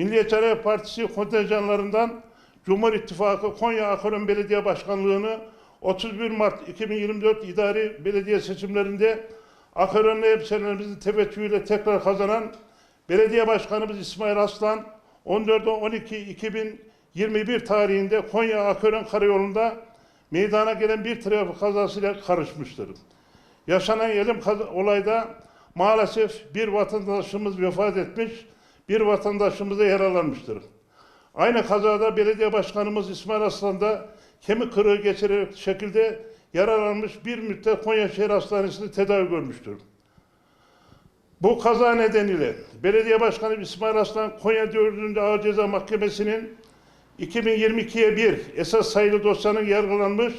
Milliyetçi Hareket Partisi kontenjanlarından Cumhur İttifakı Konya Akoron Belediye Başkanlığı'nı 31 Mart 2024 idari belediye seçimlerinde Akoronlu hemşehrilerimizin teveccühüyle tekrar kazanan Belediye Başkanımız İsmail Aslan 14-12-2021 tarihinde Konya Akören Karayolu'nda meydana gelen bir trafik kazasıyla karışmıştır. Yaşanan elim olayda maalesef bir vatandaşımız vefat etmiş, bir vatandaşımız da yaralanmıştır. Aynı kazada belediye başkanımız İsmail Aslan da kemik kırığı geçirerek şekilde yaralanmış bir müddet Konya Şehir Hastanesi'nde tedavi görmüştür. Bu kaza nedeniyle Belediye Başkanı İsmail Aslan Konya 4. Ağır Ceza Mahkemesi'nin 2022'ye bir esas sayılı dosyanın yargılanmış,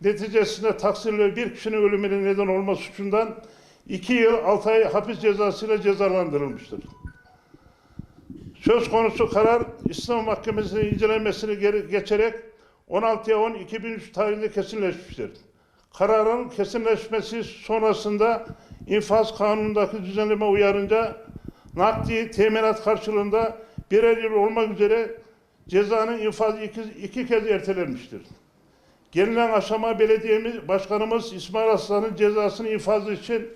neticesinde taksirli bir kişinin ölümüne neden olma suçundan 2 yıl 6 ay hapis cezasıyla cezalandırılmıştır. Söz konusu karar İslam Mahkemesi'nin incelenmesini geçerek 16'ya 10 2003 tarihinde kesinleşmiştir. Kararın kesinleşmesi sonrasında infaz kanunundaki düzenleme uyarınca nakdi teminat karşılığında birer yıl olmak üzere cezanın infazı iki, iki kez ertelenmiştir. Gelinen aşama belediyemiz başkanımız İsmail Aslan'ın cezasını infazı için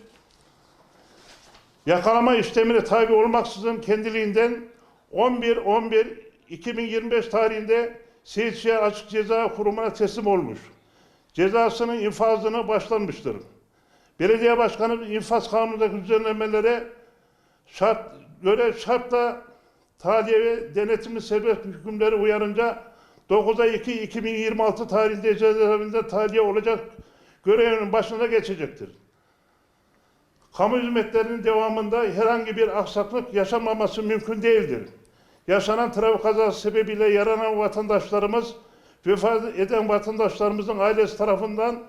yakalama işlemine tabi olmaksızın kendiliğinden 11-11-2025 tarihinde Seyitşehir Açık Ceza Kurumu'na teslim olmuş. Cezasının infazını başlanmıştır. Belediye Başkanı infaz kanunundaki düzenlemelere şart, göre şartla tahliye ve denetimi serbest hükümleri uyarınca 9 ay 2 2026 tarihinde cezaevinde tahliye olacak görevinin başına geçecektir. Kamu hizmetlerinin devamında herhangi bir aksaklık yaşanmaması mümkün değildir. Yaşanan trafik kazası sebebiyle yaranan vatandaşlarımız, vefat eden vatandaşlarımızın ailesi tarafından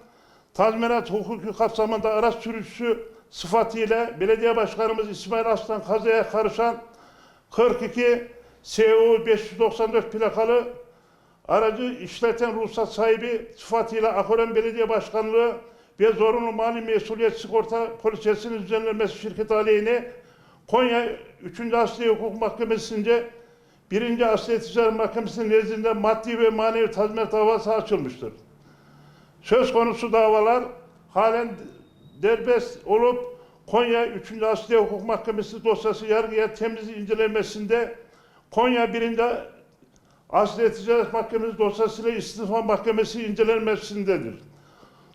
tazminat hukuku kapsamında araç sürücüsü sıfatıyla Belediye Başkanımız İsmail Aslan kazaya karışan 42 SU 594 plakalı aracı işleten ruhsat sahibi sıfatıyla Akoren Belediye Başkanlığı ve zorunlu mali mesuliyet sigorta polisesinin düzenlenmesi şirket aleyhine Konya 3. Asliye Hukuk Mahkemesi'nce 1. Asliye Ticaret Mahkemesi'nin nezdinde maddi ve manevi tazminat davası açılmıştır. Söz konusu davalar halen derbest olup Konya 3. Asliye Hukuk Mahkemesi dosyası yargıya temiz incelenmesinde Konya 1. Asliye Ticaret Mahkemesi dosyasıyla İstifa Mahkemesi incelenmesindedir.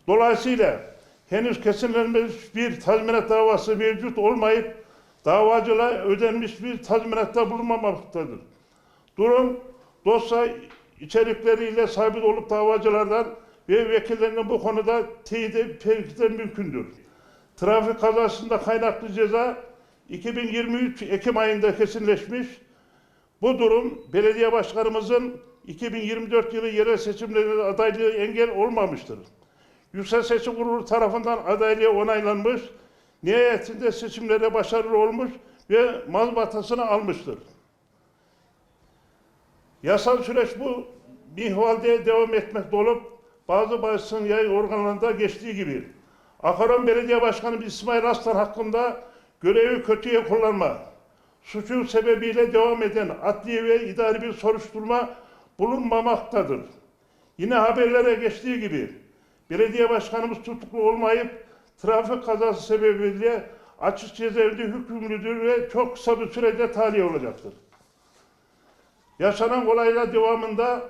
Dolayısıyla henüz kesinlenmiş bir tazminat davası mevcut olmayıp davacıla ödenmiş bir tazminatta bulunmamaktadır. Durum dosya içerikleriyle sabit olup davacılardan ve vekillerinin bu konuda teyide perkide mümkündür. Trafik kazasında kaynaklı ceza 2023 Ekim ayında kesinleşmiş. Bu durum belediye başkanımızın 2024 yılı yerel seçimlerinde adaylığı engel olmamıştır. Yüksek Seçim Kurulu tarafından adaylığı onaylanmış, nihayetinde seçimlere başarılı olmuş ve mazbatasını almıştır. Yasal süreç bu minvalde devam etmekte olup bazı basın yayın organlarında geçtiği gibi Akaran Belediye Başkanı İsmail Aslan hakkında görevi kötüye kullanma, suçun sebebiyle devam eden adli ve idari bir soruşturma bulunmamaktadır. Yine haberlere geçtiği gibi belediye başkanımız tutuklu olmayıp trafik kazası sebebiyle açık cezaevinde hükümlüdür ve çok kısa bir sürede tahliye olacaktır. Yaşanan olaylar devamında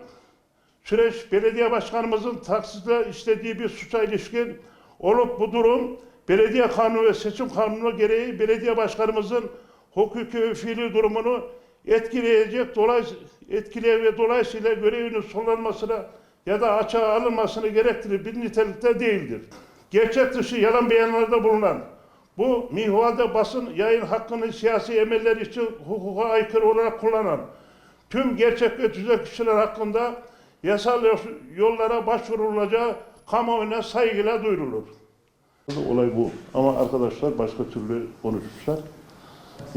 süreç belediye başkanımızın taksitle işlediği bir suça ilişkin olup bu durum belediye kanunu ve seçim kanunu gereği belediye başkanımızın hukuki ve fiili durumunu etkileyecek dolay etkileye ve dolayısıyla görevinin sonlanmasına ya da açığa alınmasını gerektirir bir nitelikte değildir. Gerçek dışı yalan beyanlarda bulunan bu mihvalde basın yayın hakkını siyasi emeller için hukuka aykırı olarak kullanan tüm gerçek ve tüzek kişiler hakkında yasal yollara başvurulacağı kamuoyuna saygıyla duyurulur. Olay bu. Ama arkadaşlar başka türlü konuşmuşlar.